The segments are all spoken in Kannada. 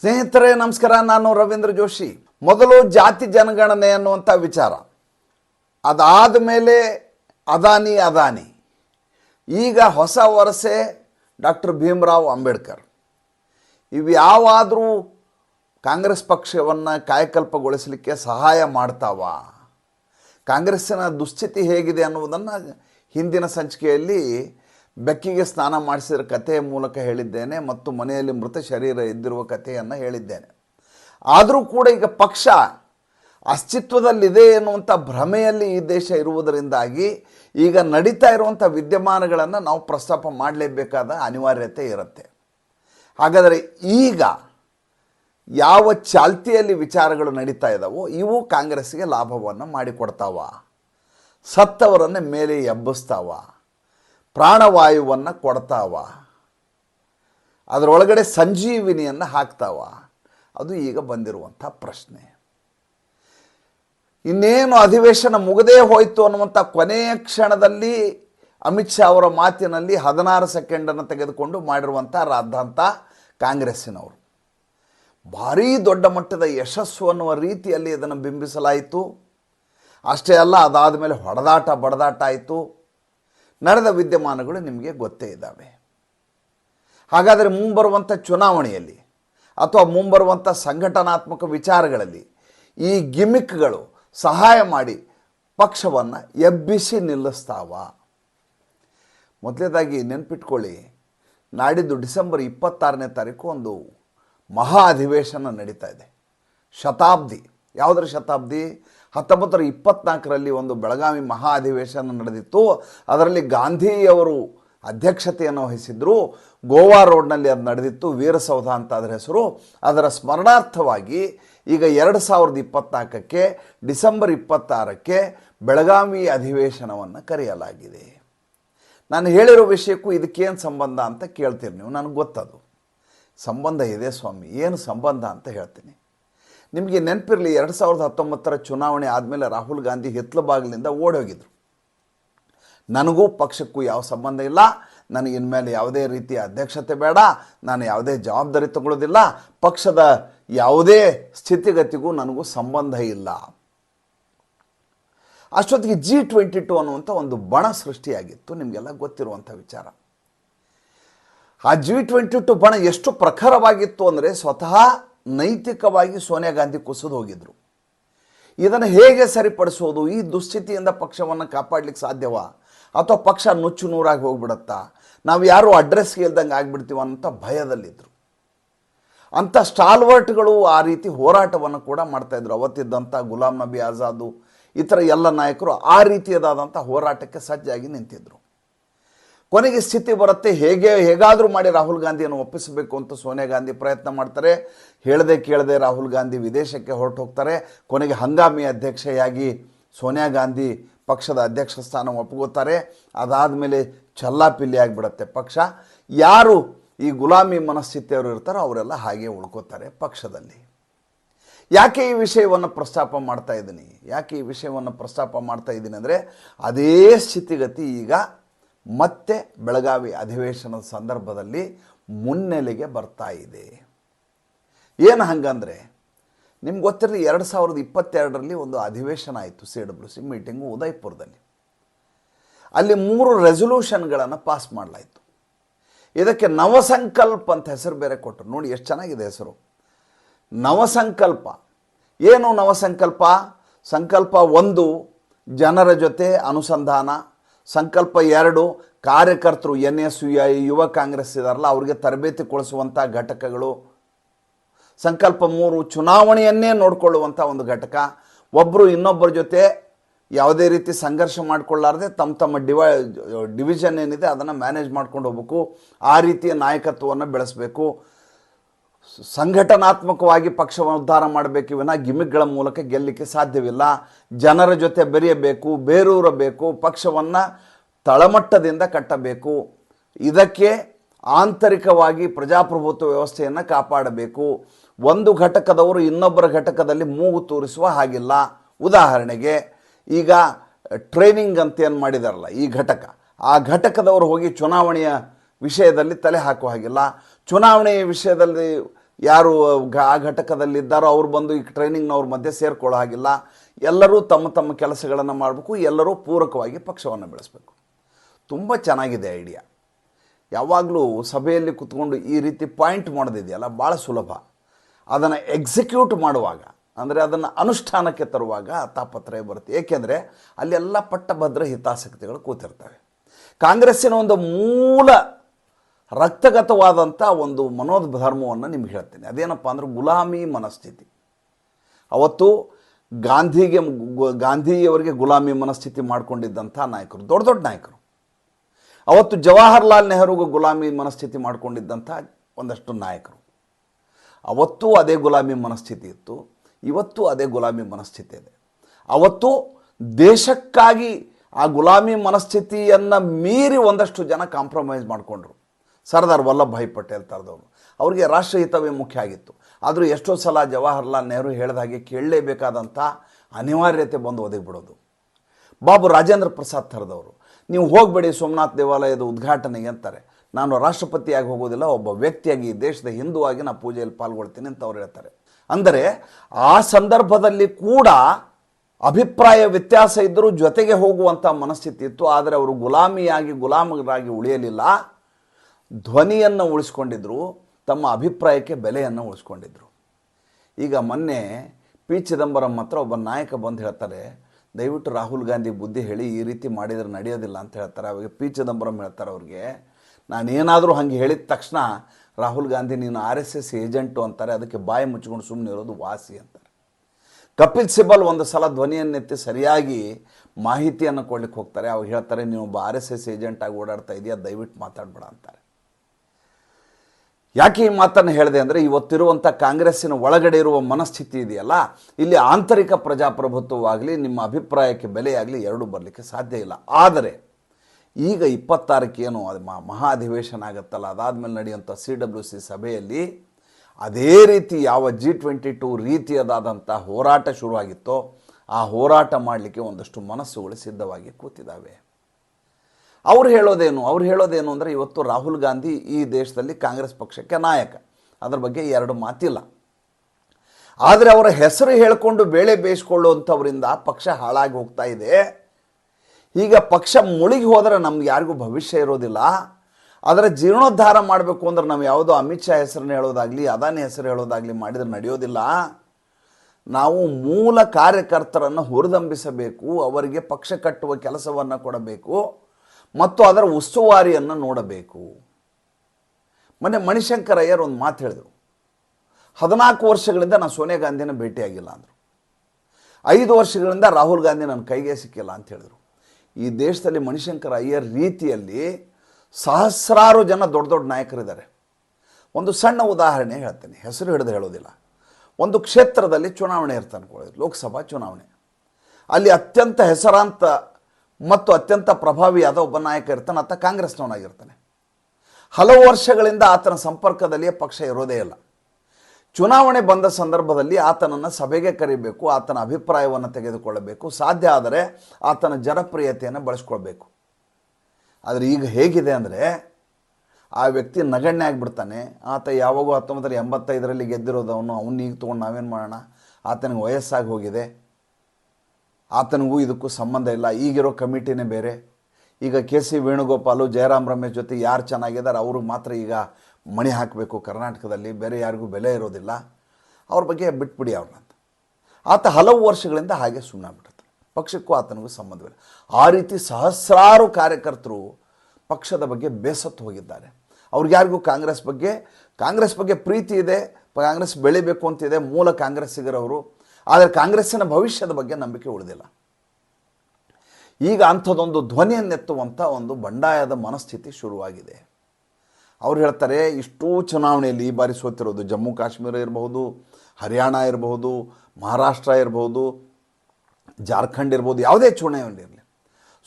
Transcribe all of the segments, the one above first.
ಸ್ನೇಹಿತರೆ, ನಮಸ್ಕಾರ. ನಾನು ರವೀಂದ್ರ ಜೋಶಿ. ಮೊದಲು ಜಾತಿ ಜನಗಣನೆ ಅನ್ನುವಂಥ ವಿಚಾರ. ಅದಾದ ಮೇಲೆ ಅದಾನಿ ಅದಾನಿ. ಈಗ ಹೊಸ ವರಸೆ ಡಾಕ್ಟರ್ ಭೀಮರಾವ್ ಅಂಬೇಡ್ಕರ್. ಇವು ಯಾವಾದರೂ ಕಾಂಗ್ರೆಸ್ ಪಕ್ಷವನ್ನು ಕಾಯಕಲ್ಪಗೊಳಿಸಲಿಕ್ಕೆ ಸಹಾಯ ಮಾಡ್ತಾವ? ಕಾಂಗ್ರೆಸ್ಸಿನ ದುಸ್ಥಿತಿ ಹೇಗಿದೆ ಅನ್ನುವುದನ್ನು ಹಿಂದಿನ ಸಂಚಿಕೆಯಲ್ಲಿ ಬೆಕ್ಕಿಗೆ ಸ್ನಾನ ಮಾಡಿಸಿದ ಕಥೆಯ ಮೂಲಕ ಹೇಳಿದ್ದೇನೆ ಮತ್ತು ಮನೆಯಲ್ಲಿ ಮೃತ ಶರೀರ ಇದ್ದಿರುವ ಕಥೆಯನ್ನು ಹೇಳಿದ್ದೇನೆ. ಆದರೂ ಕೂಡ ಈಗ ಪಕ್ಷ ಅಸ್ತಿತ್ವದಲ್ಲಿದೆ ಎನ್ನುವಂಥ ಭ್ರಮೆಯಲ್ಲಿ ಈ ದೇಶ ಇರುವುದರಿಂದಾಗಿ ಈಗ ನಡೀತಾ ಇರುವಂಥ ವಿದ್ಯಮಾನಗಳನ್ನು ನಾವು ಪ್ರಸ್ತಾಪ ಮಾಡಲೇಬೇಕಾದ ಅನಿವಾರ್ಯತೆ ಇರುತ್ತೆ. ಹಾಗಾದರೆ ಈಗ ಯಾವ ಚಾಲ್ತಿಯಲ್ಲಿ ವಿಚಾರಗಳು ನಡೀತಾ ಇದ್ದಾವೋ ಇವು ಕಾಂಗ್ರೆಸ್ಗೆ ಲಾಭವನ್ನು ಮಾಡಿಕೊಡ್ತಾವ. ಸತ್ತವರನ್ನು ಮೇಲೆ ಎಬ್ಬಿಸ್ತಾವ. ಪ್ರಾಣವಾಯುವನ್ನು ಕೊಡ್ತಾವ. ಅದರೊಳಗಡೆ ಸಂಜೀವಿನಿಯನ್ನು ಹಾಕ್ತಾವ. ಅದು ಈಗ ಬಂದಿರುವಂಥ ಪ್ರಶ್ನೆ. ಇನ್ನೇನು ಅಧಿವೇಶನ ಮುಗದೇ ಹೋಯಿತು ಅನ್ನುವಂಥ ಕೊನೆಯ ಕ್ಷಣದಲ್ಲಿ ಅಮಿತ್ ಶಾ ಅವರ ಮಾತಿನಲ್ಲಿ ಹದಿನಾರು ಸೆಕೆಂಡನ್ನು ತೆಗೆದುಕೊಂಡು ಮಾಡಿರುವಂಥ ರಾದ್ಧಾಂತ ಕಾಂಗ್ರೆಸ್ಸಿನವರು. ಭಾರೀ ದೊಡ್ಡ ಮಟ್ಟದ ಯಶಸ್ಸು ಅನ್ನುವ ರೀತಿಯಲ್ಲಿ ಇದನ್ನು ಬಿಂಬಿಸಲಾಯಿತು. ಅಷ್ಟೇ ಅಲ್ಲ ಅದಾದ ಮೇಲೆ ಹೊಡೆದಾಟ, ಬಡದಾಟ ಆಯಿತು. ನಡೆದ ವಿದ್ಯಮಾನಗಳು ನಿಮಗೆ ಗೊತ್ತೇ ಇದ್ದಾವೆ. ಹಾಗಾದರೆ ಮುಂಬರುವಂಥ ಚುನಾವಣೆಯಲ್ಲಿ ಅಥವಾ ಮುಂಬರುವಂಥ ಸಂಘಟನಾತ್ಮಕ ವಿಚಾರಗಳಲ್ಲಿ ಈ ಗಿಮಿಕ್ಗಳು ಸಹಾಯ ಮಾಡಿ ಪಕ್ಷವನ್ನು ಎಬ್ಬಿಸಿ ನಿಲ್ಲಿಸ್ತಾವ. ಮೊದಲನೇದಾಗಿ ನೆನ್ಪಿಟ್ಕೊಳ್ಳಿ, ನಾಡಿದ್ದು ಡಿಸೆಂಬರ್ ಇಪ್ಪತ್ತಾರನೇ ತಾರೀಕು ಒಂದು ಮಹಾ ಅಧಿವೇಶನ ನಡೀತಾ ಇದೆ. ಶತಾಬ್ದಿ. ಯಾವುದರ ಶತಾಬ್ದಿ? ಹತ್ತೊಂಬತ್ತರ ಇಪ್ಪತ್ನಾಲ್ಕರಲ್ಲಿ ಒಂದು ಬೆಳಗಾವಿ ಮಹಾ ಅಧಿವೇಶನ ನಡೆದಿತ್ತು. ಅದರಲ್ಲಿ ಗಾಂಧಿಯವರು ಅಧ್ಯಕ್ಷತೆಯನ್ನು ವಹಿಸಿದ್ರು. ಗೋವಾ ರೋಡ್ನಲ್ಲಿ ಅದು ನಡೆದಿತ್ತು, ವೀರಸೌಧ ಅಂತ ಅದರ ಹೆಸರು. ಅದರ ಸ್ಮರಣಾರ್ಥವಾಗಿ ಈಗ ಎರಡು ಸಾವಿರದ ಇಪ್ಪತ್ನಾಲ್ಕಕ್ಕೆ ಡಿಸೆಂಬರ್ ಇಪ್ಪತ್ತಾರಕ್ಕೆ ಬೆಳಗಾವಿ ಅಧಿವೇಶನವನ್ನು ಕರೆಯಲಾಗಿದೆ. ನಾನು ಹೇಳಿರೋ ವಿಷಯಕ್ಕೂ ಇದಕ್ಕೇನು ಸಂಬಂಧ ಅಂತ ಕೇಳ್ತೀರಿ ನೀವು, ನನಗೆ ಗೊತ್ತದು. ಸಂಬಂಧ ಇದೆ ಸ್ವಾಮಿ, ಏನು ಸಂಬಂಧ ಅಂತ ಹೇಳ್ತೀನಿ. ನಿಮಗೆ ನೆನಪಿರಲಿ ಎರಡು ಸಾವಿರದ ಹತ್ತೊಂಬತ್ತರ ಚುನಾವಣೆ ಆದಮೇಲೆ ರಾಹುಲ್ ಗಾಂಧಿ ಹಿತ್ಲ ಬಾಗಿಲಿಂದ ಓಡೋಗಿದ್ರು. ನನಗೂ ಪಕ್ಷಕ್ಕೂ ಯಾವ ಸಂಬಂಧ ಇಲ್ಲ. ನನಗೆ ಇನ್ಮೇಲೆ ಯಾವುದೇ ರೀತಿಯ ಅಧ್ಯಕ್ಷತೆ ಬೇಡ. ನಾನು ಯಾವುದೇ ಜವಾಬ್ದಾರಿ ತಗೊಳ್ಳೋದಿಲ್ಲ. ಪಕ್ಷದ ಯಾವುದೇ ಸ್ಥಿತಿಗತಿಗೂ ನನಗೂ ಸಂಬಂಧ ಇಲ್ಲ. ಅಷ್ಟೊತ್ತಿಗೆ ಜಿ ಟ್ವೆಂಟಿ ಟು ಅನ್ನುವಂಥ ಒಂದು ಬಣ ಸೃಷ್ಟಿಯಾಗಿತ್ತು. ನಿಮಗೆಲ್ಲ ಗೊತ್ತಿರುವಂಥ ವಿಚಾರ. ಆ ಜಿ ಟ್ವೆಂಟಿ ಟು ಬಣ ಎಷ್ಟು ಪ್ರಖರವಾಗಿತ್ತು ಅಂದರೆ ಸ್ವತಃ ನೈತಿಕವಾಗಿ ಸೋನಿಯಾ ಗಾಂಧಿ ಕುಸಿದು ಹೋಗಿದ್ರು. ಇದನ್ನು ಹೇಗೆ ಸರಿಪಡಿಸೋದು ಈ ದುಸ್ಥಿತಿಯಿಂದ ಪಕ್ಷವನ್ನು ಕಾಪಾಡಲಿಕ್ಕೆ ಸಾಧ್ಯವಾ? ಅಥವಾ ಪಕ್ಷ ನುಚ್ಚು ನೂರಾಗಿ ಹೋಗ್ಬಿಡತ್ತಾ? ನಾವು ಯಾರು ಅಡ್ರೆಸ್ಗೆ ಇಲ್ದಂಗೆ ಆಗಿಬಿಡ್ತೀವ ಅಂತ ಭಯದಲ್ಲಿದ್ದರು ಅಂಥ ಸ್ಟಾಲ್ವರ್ಟ್ಗಳು ಆ ರೀತಿ ಹೋರಾಟವನ್ನು ಕೂಡ ಮಾಡ್ತಾಯಿದ್ರು ಅವತ್ತಿದ್ದಂಥ ಗುಲಾಮ್ ನಬಿ ಆಜಾದು ಥರ ಎಲ್ಲ ನಾಯಕರು ಆ ರೀತಿಯದಾದಂಥ ಹೋರಾಟಕ್ಕೆ ಸಜ್ಜಾಗಿ ನಿಂತಿದ್ದರು ಕೊನೆಗೆ ಸ್ಥಿತಿ ಬರುತ್ತೆ. ಹೇಗೆ, ಹೇಗಾದರೂ ಮಾಡಿ ರಾಹುಲ್ ಗಾಂಧಿಯನ್ನು ಒಪ್ಪಿಸಬೇಕು ಅಂತ ಸೋನಿಯಾ ಗಾಂಧಿ ಪ್ರಯತ್ನ ಮಾಡ್ತಾರೆ. ಹೇಳದೆ ಕೇಳದೆ ರಾಹುಲ್ ಗಾಂಧಿ ವಿದೇಶಕ್ಕೆ ಹೊರಟು ಹೋಗ್ತಾರೆ ಕೊನೆಗೆ ಹಂಗಾಮಿ ಅಧ್ಯಕ್ಷೆಯಾಗಿ ಸೋನಿಯಾ ಗಾಂಧಿ ಪಕ್ಷದ ಅಧ್ಯಕ್ಷ ಸ್ಥಾನ ಒಪ್ಕೋತಾರೆ. ಅದಾದಮೇಲೆ ಚಲ್ಲಾಪಿಲ್ಲಿ ಆಗಿಬಿಡುತ್ತೆ ಪಕ್ಷ. ಯಾರು ಈ ಗುಲಾಮಿ ಮನಸ್ಥಿತಿಯವರು ಇರ್ತಾರೋ ಅವರೆಲ್ಲ ಹಾಗೆ ಉಳ್ಕೋತಾರೆ ಪಕ್ಷದಲ್ಲಿ. ಯಾಕೆ ಈ ವಿಷಯವನ್ನು ಪ್ರಸ್ತಾಪ ಮಾಡ್ತಾ ಇದ್ದೀನಿ? ಯಾಕೆ ಈ ವಿಷಯವನ್ನು ಪ್ರಸ್ತಾಪ ಮಾಡ್ತಾ ಇದ್ದೀನಿ ಅಂದರೆ, ಅದೇ ಸ್ಥಿತಿಗತಿ ಈಗ ಮತ್ತೆ ಬೆಳಗಾವಿ ಅಧಿವೇಶನದ ಸಂದರ್ಭದಲ್ಲಿ ಮುನ್ನೆಲೆಗೆ ಬರ್ತಾ ಇದೆ. ಏನು ಹಂಗಂದರೆ, ನಿಮ್ಗೆ ಗೊತ್ತಿರಲಿ ಎರಡು ಸಾವಿರದ ಇಪ್ಪತ್ತೆರಡರಲ್ಲಿ ಒಂದು ಅಧಿವೇಶನ ಆಯಿತು ಸಿ ಡಬ್ಲ್ಯೂ ಸಿ ಮೀಟಿಂಗು ಉದಯ್ಪುರದಲ್ಲಿ. ಅಲ್ಲಿ ಮೂರು ರೆಸೊಲ್ಯೂಷನ್ಗಳನ್ನು ಪಾಸ್ ಮಾಡಲಾಯಿತು. ಇದಕ್ಕೆ ನವಸಂಕಲ್ಪ ಅಂತ ಹೆಸರು ಬೇರೆ ಕೊಟ್ಟರು ನೋಡಿ ಎಷ್ಟು ಚೆನ್ನಾಗಿದೆ ಹೆಸರು. ನವಸಂಕಲ್ಪ. ಏನು ನವಸಂಕಲ್ಪ? ಸಂಕಲ್ಪ ಒಂದು, ಜನರ ಜೊತೆ ಅನುಸಂಧಾನ. ಸಂಕಲ್ಪ ಎರಡು, ಕಾರ್ಯಕರ್ತರು ಎನ್ ಎಸ್ ಯು ಯುವ ಕಾಂಗ್ರೆಸ್ ಇದಾರಲ್ಲ, ಅವರಿಗೆ ತರಬೇತಿ ಕೊಡಿಸುವಂಥ ಘಟಕಗಳು. ಸಂಕಲ್ಪ ಮೂರು, ಚುನಾವಣೆಯನ್ನೇ ನೋಡಿಕೊಳ್ಳುವಂಥ ಒಂದು ಘಟಕ. ಒಬ್ಬರು ಇನ್ನೊಬ್ಬರ ಜೊತೆ ಯಾವುದೇ ರೀತಿ ಸಂಘರ್ಷ ಮಾಡಿಕೊಳ್ಳಾರದೆ ತಮ್ಮ ತಮ್ಮ ಡಿವ, ಡಿವಿಷನ್ ಏನಿದೆ ಅದನ್ನು ಮ್ಯಾನೇಜ್ ಮಾಡ್ಕೊಂಡು ಹೋಗ್ಬೇಕು. ಆ ರೀತಿಯ ನಾಯಕತ್ವವನ್ನು ಬೆಳೆಸಬೇಕು. ಸಂಘಟನಾತ್ಮಕವಾಗಿ ಪಕ್ಷವನ್ನು ಉದ್ಧಾರ ಮಾಡಬೇಕು ವಿನ ಗಿಮಿಕ್ಗಳ ಮೂಲಕ ಗೆಲ್ಲಲಿಕ್ಕೆ ಸಾಧ್ಯವಿಲ್ಲ. ಜನರ ಜೊತೆ ಬೆರೆಯಬೇಕು, ಬೇರೂರಬೇಕು, ಪಕ್ಷವನ್ನು ತಳಮಟ್ಟದಿಂದ ಕಟ್ಟಬೇಕು. ಇದಕ್ಕೆ ಆಂತರಿಕವಾಗಿ ಪ್ರಜಾಪ್ರಭುತ್ವ ವ್ಯವಸ್ಥೆಯನ್ನು ಕಾಪಾಡಬೇಕು. ಒಂದು ಘಟಕದವರು ಇನ್ನೊಬ್ಬರ ಘಟಕದಲ್ಲಿ ಮೂಗು ತೋರಿಸುವ ಹಾಗಿಲ್ಲ. ಉದಾಹರಣೆಗೆ, ಈಗ ಟ್ರೈನಿಂಗ್ ಅಂತ ಏನು ಮಾಡಿದಾರಲ್ಲ, ಈ ಘಟಕ. ಆ ಘಟಕದವರು ಹೋಗಿ ಚುನಾವಣೆಯ ವಿಷಯದಲ್ಲಿ ತಲೆ ಹಾಕುವ ಹಾಗಿಲ್ಲ. ಚುನಾವಣೆಯ ವಿಷಯದಲ್ಲಿ ಯಾರು, ಆ ಘಟಕದಲ್ಲಿದ್ದಾರೋ ಅವ್ರು ಬಂದು ಈ ಟ್ರೈನಿಂಗ್ನವ್ರ ಮಧ್ಯೆ ಸೇರ್ಕೊಳ್ಳೋ ಹಾಗಿಲ್ಲ. ಎಲ್ಲರೂ ತಮ್ಮ ತಮ್ಮ ಕೆಲಸಗಳನ್ನು ಮಾಡಬೇಕು, ಎಲ್ಲರೂ ಪೂರಕವಾಗಿ ಪಕ್ಷವನ್ನು ಬೆಳೆಸಬೇಕು. ತುಂಬ ಚೆನ್ನಾಗಿದೆ ಐಡಿಯಾ. ಯಾವಾಗಲೂ ಸಭೆಯಲ್ಲಿ ಕುತ್ಕೊಂಡು ಈ ರೀತಿ ಪಾಯಿಂಟ್ ಮಾಡೋದಿದೆಯಲ್ಲ ಭಾಳ ಸುಲಭ. ಅದನ್ನು ಎಕ್ಸಿಕ್ಯೂಟ್ ಮಾಡುವಾಗ, ಅಂದರೆ ಅದನ್ನು ಅನುಷ್ಠಾನಕ್ಕೆ ತರುವಾಗ ತಾಪತ್ರಯ ಬರುತ್ತೆ. ಏಕೆಂದರೆ ಅಲ್ಲೆಲ್ಲ ಪಟ್ಟಭದ್ರ ಹಿತಾಸಕ್ತಿಗಳು ಕೂತಿರ್ತವೆ. ಕಾಂಗ್ರೆಸ್ಸಿನ ಒಂದು ಮೂಲ ರಕ್ತಗತವಾದಂಥ ಒಂದು ಮನೋಧರ್ಮವನ್ನು ನಿಮ್ಗೆ ಹೇಳ್ತೀನಿ. ಅದೇನಪ್ಪ ಅಂದ್ರೆ ಗುಲಾಮಿ ಮನಸ್ಥಿತಿ. ಅವತ್ತು ಗಾಂಧಿಗೆ ಗಾಂಧಿಯವರಿಗೆ ಗುಲಾಮಿ ಮನಸ್ಥಿತಿ ಮಾಡಿಕೊಂಡಿದ್ದಂಥ ನಾಯಕರು, ದೊಡ್ಡ ದೊಡ್ಡ ನಾಯಕರು. ಅವತ್ತು ಜವಾಹರ್ಲಾಲ್ ನೆಹರುಗೂ ಗುಲಾಮಿ ಮನಸ್ಥಿತಿ ಮಾಡಿಕೊಂಡಿದ್ದಂಥ ಒಂದಷ್ಟು ನಾಯಕರು. ಅವತ್ತೂ ಅದೇ ಗುಲಾಮಿ ಮನಸ್ಥಿತಿ ಇತ್ತು, ಇವತ್ತು ಅದೇ ಗುಲಾಮಿ ಮನಸ್ಥಿತಿ ಇದೆ. ಅವತ್ತು ದೇಶಕ್ಕಾಗಿ ಆ ಗುಲಾಮಿ ಮನಸ್ಥಿತಿಯನ್ನು ಮೀರಿ ಒಂದಷ್ಟು ಜನ ಕಾಂಪ್ರಮೈಸ್ ಮಾಡಿಕೊಂಡ್ರು. ಸರ್ದಾರ್ ವಲ್ಲಭಭಾಯಿ ಪಟೇಲ್ ಥರದವರು ಅವರಿಗೆ ರಾಷ್ಟ್ರಹಿತವೇ ಮುಖ್ಯ ಆಗಿತ್ತು. ಆದರೂ ಎಷ್ಟೋ ಸಲ ಜವಾಹರ್ಲಾಲ್ ನೆಹರು ಹೇಳಿದ ಹಾಗೆ ಕೇಳಲೇಬೇಕಾದಂಥ ಅನಿವಾರ್ಯತೆ ಬಂದು ಒದಗಿಬಿಡೋದು. ಬಾಬು ರಾಜೇಂದ್ರ ಪ್ರಸಾದ್ ಥರದವರು ನೀವು ಹೋಗಬೇಡಿ ಸೋಮನಾಥ್ ದೇವಾಲಯದ ಉದ್ಘಾಟನೆಗೆ ಅಂತಾರೆ. ನಾನು ರಾಷ್ಟ್ರಪತಿಯಾಗಿ ಹೋಗೋದಿಲ್ಲ, ಒಬ್ಬ ವ್ಯಕ್ತಿಯಾಗಿ ಈ ದೇಶದ ಹಿಂದೂವಾಗಿ ನಾನು ಪೂಜೆಯಲ್ಲಿ ಪಾಲ್ಗೊಳ್ತೀನಿ ಅಂತ ಅವ್ರು ಹೇಳ್ತಾರೆ. ಅಂದರೆ ಆ ಸಂದರ್ಭದಲ್ಲಿ ಕೂಡ ಅಭಿಪ್ರಾಯ ವ್ಯತ್ಯಾಸ ಇದ್ದರೂ ಜೊತೆಗೆ ಹೋಗುವಂಥ ಮನಸ್ಥಿತಿ ಇತ್ತು. ಆದರೆ ಅವರು ಗುಲಾಮಿಯಾಗಿ, ಗುಲಾಮರಾಗಿ ಉಳಿಯಲಿಲ್ಲ. ಧ್ವನಿಯನ್ನು ಉಳಿಸ್ಕೊಂಡಿದ್ರು, ತಮ್ಮ ಅಭಿಪ್ರಾಯಕ್ಕೆ ಬೆಲೆಯನ್ನು ಉಳಿಸ್ಕೊಂಡಿದ್ರು. ಈಗ ಮೊನ್ನೆ ಪಿ ಚಿದಂಬರಂ ಹತ್ರ ಒಬ್ಬ ನಾಯಕ ಬಂದು ಹೇಳ್ತಾರೆ, ದಯವಿಟ್ಟು ರಾಹುಲ್ ಗಾಂಧಿ ಬುದ್ಧಿ ಹೇಳಿ ಈ ರೀತಿ ಮಾಡಿದರೆ ನಡೆಯೋದಿಲ್ಲ ಅಂತ ಹೇಳ್ತಾರೆ. ಅವಾಗ ಪಿ ಚಿದಂಬರಂ ಹೇಳ್ತಾರೆ ಅವ್ರಿಗೆ, ನಾನೇನಾದರೂ ಹಂಗೆ ಹೇಳಿದ ತಕ್ಷಣ ರಾಹುಲ್ ಗಾಂಧಿ ನೀನು ಆರ್ ಎಸ್ ಎಸ್ ಏಜೆಂಟು ಅಂತಾರೆ, ಅದಕ್ಕೆ ಬಾಯಿ ಮುಚ್ಕೊಂಡು ಸುಮ್ಮನೆ ಇರೋದು ವಾಸಿ ಅಂತಾರೆ. ಕಪಿಲ್ ಸಿಬಲ್ ಒಂದು ಸಲ ಧ್ವನಿಯನ್ನೆತ್ತಿ ಸರಿಯಾಗಿ ಮಾಹಿತಿಯನ್ನು ಕೊಡ್ಲಿಕ್ಕೆ ಹೋಗ್ತಾರೆ. ಅವಾಗ ಹೇಳ್ತಾರೆ ನೀವು ಒಬ್ಬ ಆರ್ ಎಸ್ ಎಸ್ ಏಜೆಂಟಾಗಿ ಓಡಾಡ್ತಾ ಇದೆಯಾ, ದಯವಿಟ್ಟು ಮಾತಾಡಬೇಡ ಅಂತಾರೆ. ಯಾಕೆ ಈ ಮಾತನ್ನು ಹೇಳಿದೆ ಅಂದರೆ ಇವತ್ತಿರುವಂಥ ಕಾಂಗ್ರೆಸ್ಸಿನ ಒಳಗಡೆ ಇರುವ ಮನಸ್ಥಿತಿ ಇದೆಯಲ್ಲ? ಇಲ್ಲಿ ಆಂತರಿಕ ಪ್ರಜಾಪ್ರಭುತ್ವವಾಗಲಿ, ನಿಮ್ಮ ಅಭಿಪ್ರಾಯಕ್ಕೆ ಬೆಲೆಯಾಗಲಿ ಎರಡೂ ಬರಲಿಕ್ಕೆ ಸಾಧ್ಯ ಇಲ್ಲ. ಆದರೆ ಈಗ ಇಪ್ಪತ್ತಾರಕ್ಕೆ ಏನು ಅದು ಮಹಾ ಅಧಿವೇಶನ ಆಗುತ್ತಲ್ಲ? ಅದಾದಮೇಲೆ ನಡೆಯುವಂಥ ಸಿ ಡಬ್ಲ್ಯೂ ಸಿ ಸಭೆಯಲ್ಲಿ ಅದೇ ರೀತಿ ಯಾವ ಜಿ ಟ್ವೆಂಟಿ ಟು ರೀತಿಯದಾದಂಥ ಹೋರಾಟ ಶುರುವಾಗಿತ್ತೋ, ಆ ಹೋರಾಟ ಮಾಡಲಿಕ್ಕೆ ಒಂದಷ್ಟು ಮನಸ್ಸುಗಳು ಸಿದ್ಧವಾಗಿ ಕೂತಿದ್ದಾವೆ. ಅವ್ರು ಹೇಳೋದೇನು ಅವ್ರು ಹೇಳೋದೇನು ಅಂದರೆ ಇವತ್ತು ರಾಹುಲ್ ಗಾಂಧಿ ಈ ದೇಶದಲ್ಲಿ ಕಾಂಗ್ರೆಸ್ ಪಕ್ಷಕ್ಕೆ ನಾಯಕ. ಅದ್ರ ಬಗ್ಗೆ ಎರಡು ಮಾತಿಲ್ಲ. ಆದರೆ ಅವರ ಹೆಸರು ಹೇಳಿಕೊಂಡು ಬೇಳೆ ಬೇಯಿಸ್ಕೊಳ್ಳುವಂಥವರಿಂದ ಪಕ್ಷ ಹಾಳಾಗಿ ಹೋಗ್ತಾ ಇದೆ. ಈಗ ಪಕ್ಷ ಮುಳುಗಿ ಹೋದರೆ ನಮ್ಗೆ ಯಾರಿಗೂ ಭವಿಷ್ಯ ಇರೋದಿಲ್ಲ. ಅದರ ಜೀರ್ಣೋದ್ಧಾರ ಮಾಡಬೇಕು ಅಂದ್ರೆ ನಾವು ಯಾವುದೋ ಅಮಿತ್ ಶಾ ಹೆಸರನ್ನ ಹೇಳೋದಾಗಲಿ, ಅದಾನಿ ಹೆಸರು ಹೇಳೋದಾಗಲಿ ಮಾಡಿದ್ರೆ ನಡೆಯೋದಿಲ್ಲ. ನಾವು ಮೂಲ ಕಾರ್ಯಕರ್ತರನ್ನು ಹುರಿದಂಬಿಸಬೇಕು, ಅವರಿಗೆ ಪಕ್ಷ ಕಟ್ಟುವ ಕೆಲಸವನ್ನು ಕೊಡಬೇಕು. ಮತ್ತು ಅದರ ಉಸ್ತುವಾರಿಯನ್ನು ನೋಡಬೇಕು. ಮೊನ್ನೆ ಮಣಿಶಂಕರಯ್ಯರು ಒಂದು ಮಾತು ಹೇಳಿದರು. ಹದಿನಾಲ್ಕು ವರ್ಷಗಳಿಂದ ನಾನು ಸೋನಿಯಾ ಗಾಂಧಿನ ಭೇಟಿಯಾಗಿಲ್ಲ ಅಂದರು. ಐದು ವರ್ಷಗಳಿಂದ ರಾಹುಲ್ ಗಾಂಧಿ ನನ್ನ ಕೈಗೆ ಸಿಕ್ಕಿಲ್ಲ ಅಂತ ಹೇಳಿದರು. ಈ ದೇಶದಲ್ಲಿ ಮಣಿಶಂಕರ ಅಯ್ಯರ್ ರೀತಿಯಲ್ಲಿ ಸಹಸ್ರಾರು ಜನ ದೊಡ್ಡ ದೊಡ್ಡ ನಾಯಕರಿದ್ದಾರೆ. ಒಂದು ಸಣ್ಣ ಉದಾಹರಣೆ ಹೇಳ್ತೇನೆ. ಹೆಸರು ಹಿಡಿದು ಹೇಳೋದಿಲ್ಲ. ಒಂದು ಕ್ಷೇತ್ರದಲ್ಲಿ ಚುನಾವಣೆ ಇರ್ತಾನೆ ಲೋಕಸಭಾ ಚುನಾವಣೆ. ಅಲ್ಲಿ ಅತ್ಯಂತ ಹೆಸರಾಂತ ಮತ್ತು ಅತ್ಯಂತ ಪ್ರಭಾವಿಯಾದ ಒಬ್ಬ ನಾಯಕ ಇರ್ತಾನೆ, ಆತ ಕಾಂಗ್ರೆಸ್ನವನಾಗಿರ್ತಾನೆ. ಹಲವು ವರ್ಷಗಳಿಂದ ಆತನ ಸಂಪರ್ಕದಲ್ಲಿಯೇ ಪಕ್ಷ ಇರೋದೇ ಇಲ್ಲ. ಚುನಾವಣೆ ಬಂದ ಸಂದರ್ಭದಲ್ಲಿ ಆತನನ್ನು ಸಭೆಗೆ ಕರಿಬೇಕು, ಆತನ ಅಭಿಪ್ರಾಯವನ್ನು ತೆಗೆದುಕೊಳ್ಳಬೇಕು. ಸಾಧ್ಯ ಆದರೆ ಆತನ ಜನಪ್ರಿಯತೆಯನ್ನು ಬಳಸ್ಕೊಳ್ಬೇಕು. ಆದರೆ ಈಗ ಹೇಗಿದೆ ಅಂದರೆ, ಆ ವ್ಯಕ್ತಿ ನಗಣ್ಯ ಆಗಿಬಿಡ್ತಾನೆ. ಆತ ಯಾವಾಗೋ ಹತ್ತೊಂಬತ್ತರ ಎಂಬತ್ತೈದರಲ್ಲಿ ಗೆದ್ದಿರೋದು ಅವನು ಈಗ ತೊಗೊಂಡು ನಾವೇನು ಮಾಡೋಣ? ಆತನಿಗೆ ವಯಸ್ಸಾಗಿ ಹೋಗಿದೆ. ಆತನಿಗೂ ಇದಕ್ಕೂ ಸಂಬಂಧ ಇಲ್ಲ. ಈಗಿರೋ ಕಮಿಟಿನೇ ಬೇರೆ. ಈಗ ಕೆ ಸಿ ವೇಣುಗೋಪಾಲು, ಜಯರಾಮ್ ರಮೇಶ್ ಜೊತೆ ಯಾರು ಚೆನ್ನಾಗಿದ್ದಾರೆ, ಅವರು ಮಾತ್ರ ಈಗ ಮಣಿ ಹಾಕಬೇಕು ಕರ್ನಾಟಕದಲ್ಲಿ. ಬೇರೆ ಯಾರಿಗೂ ಬೆಲೆ ಇರೋದಿಲ್ಲ. ಅವ್ರ ಬಗ್ಗೆ ಬಿಟ್ಬಿಡಿ ಅವ್ರನ್ನ ಆತ ಹಲವು ವರ್ಷಗಳಿಂದ ಹಾಗೆ ಸುಮ್ಮನೆ ಬಿಟ್ಟಿರ್ತಾರೆ ಪಕ್ಷಕ್ಕೂ ಆತನಿಗೂ ಸಂಬಂಧವಿಲ್ಲ. ಆ ರೀತಿ ಸಹಸ್ರಾರು ಕಾರ್ಯಕರ್ತರು ಪಕ್ಷದ ಬಗ್ಗೆ ಬೇಸತ್ತು ಹೋಗಿದ್ದಾರೆ. ಅವ್ರಿಗ್ಯಾರಿಗೂ ಕಾಂಗ್ರೆಸ್ ಬಗ್ಗೆ ಕಾಂಗ್ರೆಸ್ ಬಗ್ಗೆ ಪ್ರೀತಿ ಇದೆ, ಕಾಂಗ್ರೆಸ್ ಬೆಳಿಬೇಕು ಅಂತಿದೆ, ಮೂಲ ಕಾಂಗ್ರೆಸ್ಸಿಗರವರು. ಆದರೆ ಕಾಂಗ್ರೆಸ್ಸಿನ ಭವಿಷ್ಯದ ಬಗ್ಗೆ ನಂಬಿಕೆ ಉಳಿದಿಲ್ಲ. ಈಗ ಅಂಥದ್ದೊಂದು ಧ್ವನಿಯನ್ನೆತ್ತುವಂಥ ಒಂದು ಬಂಡಾಯದ ಮನಸ್ಥಿತಿ ಶುರುವಾಗಿದೆ. ಅವ್ರು ಹೇಳ್ತಾರೆ, ಇಷ್ಟೂ ಚುನಾವಣೆಯಲ್ಲಿ ಈ ಬಾರಿ ಸೋತಿರೋದು ಜಮ್ಮು ಕಾಶ್ಮೀರ ಇರಬಹುದು, ಹರಿಯಾಣ ಇರಬಹುದು, ಮಹಾರಾಷ್ಟ್ರ ಇರಬಹುದು, ಜಾರ್ಖಂಡ್ ಇರ್ಬೋದು ಯಾವುದೇ ಚುನಾವಣೆ ಇರಲಿ.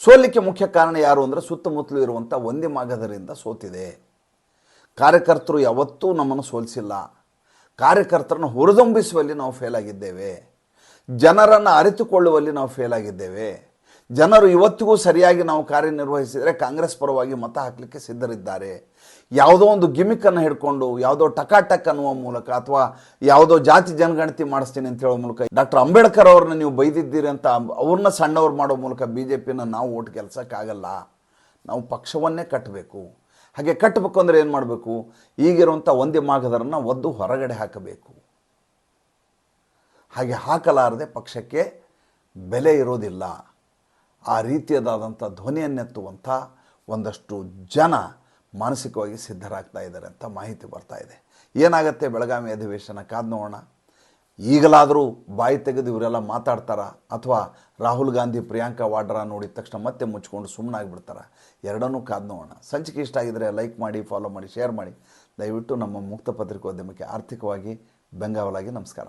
ಸೋಲಿಕ್ಕೆ ಮುಖ್ಯ ಕಾರಣ ಯಾರು ಅಂದರೆ ಸುತ್ತಮುತ್ತಲು ಇರುವಂಥ ಒಂದೇ ಮಾಗದರಿಂದ ಸೋತಿದೆ. ಕಾರ್ಯಕರ್ತರು ಯಾವತ್ತೂ ನಮ್ಮನ್ನು ಸೋಲಿಸಿಲ್ಲ. ಕಾರ್ಯಕರ್ತರನ್ನು ಹುರಿದುಂಬಿಸುವಲ್ಲಿ ನಾವು ಫೇಲ್ ಆಗಿದ್ದೇವೆ. ಜನರನ್ನು ಅರಿತುಕೊಳ್ಳುವಲ್ಲಿ ನಾವು ಫೇಲ್ ಆಗಿದ್ದೇವೆ. ಜನರು ಇವತ್ತಿಗೂ ಸರಿಯಾಗಿ ನಾವು ಕಾರ್ಯನಿರ್ವಹಿಸಿದರೆ ಕಾಂಗ್ರೆಸ್ ಪರವಾಗಿ ಮತ ಹಾಕಲಿಕ್ಕೆ ಸಿದ್ಧರಿದ್ದಾರೆ. ಯಾವುದೋ ಒಂದು ಗಿಮಿಕನ್ನು ಹಿಡ್ಕೊಂಡು, ಯಾವುದೋ ಟಕಾಟಕ್ ಅನ್ನುವ ಮೂಲಕ ಅಥವಾ ಯಾವುದೋ ಜಾತಿ ಜನಗಣತಿ ಮಾಡಿಸ್ತೀನಿ ಅಂತ ಹೇಳೋ ಮೂಲಕ ಡಾಕ್ಟರ್ ಅಂಬೇಡ್ಕರ್ ಅವ್ರನ್ನ ನೀವು ಬೈದಿದ್ದೀರಿ ಅಂತ ಅವ್ರನ್ನ ಸಣ್ಣವ್ರು ಮಾಡೋ ಮೂಲಕ ಬಿ ಜೆ ಪಿನ ನಾವು ಓಟ್ ಕೆಲಸಕ್ಕಾಗಲ್ಲ ನಾವು ಪಕ್ಷವನ್ನೇ ಕಟ್ಟಬೇಕು. ಹಾಗೆ ಕಟ್ಟಬೇಕು ಅಂದರೆ ಏನು ಮಾಡಬೇಕು? ಈಗಿರುವಂಥ ಒಂದೇ ಮಾಗದರನ್ನು ಒದ್ದು ಹೊರಗಡೆ ಹಾಕಬೇಕು. ಹಾಗೆ ಹಾಕಲಾರದೆ ಪಕ್ಷಕ್ಕೆ ಬೆಲೆ ಇರೋದಿಲ್ಲ. ಆ ರೀತಿಯದಾದಂಥ ಧ್ವನಿಯನ್ನೆತ್ತುವಂಥ ಒಂದಷ್ಟು ಜನ ಮಾನಸಿಕವಾಗಿ ಸಿದ್ಧರಾಗ್ತಾ ಇದ್ದಾರೆ ಅಂತ ಮಾಹಿತಿ ಬರ್ತಾ ಇದೆ. ಏನಾಗುತ್ತೆ ಬೆಳಗಾವಿ ಅಧಿವೇಶನ ಕಾದ್ ನೋಡೋಣ. ಈಗಲಾದರೂ ಬಾಯಿ ತೆಗೆದು ಇವರೆಲ್ಲ ಮಾತಾಡ್ತಾರ? ಅಥವಾ ರಾಹುಲ್ ಗಾಂಧಿ, ಪ್ರಿಯಾಂಕಾ ವಾಡ್ರಾ ನೋಡಿದ ತಕ್ಷಣ ಮತ್ತೆ ಮುಚ್ಕೊಂಡು ಸುಮ್ಮನಾಗ್ಬಿಡ್ತಾರ ಎರಡನ್ನೂ ಕಾದ್ ನೋಡೋಣ. ಸಂಚಿಕೆ ಇಷ್ಟ ಆಗಿದರೆ ಲೈಕ್ ಮಾಡಿ, ಫಾಲೋ ಮಾಡಿ, ಶೇರ್ ಮಾಡಿ. ದಯವಿಟ್ಟು ನಮ್ಮ ಮುಕ್ತ ಪತ್ರಿಕೋದ್ಯಮಕ್ಕೆ ಆರ್ಥಿಕವಾಗಿ ಬೆಂಗಾವಲಾಗಿ ನಮಸ್ಕಾರ.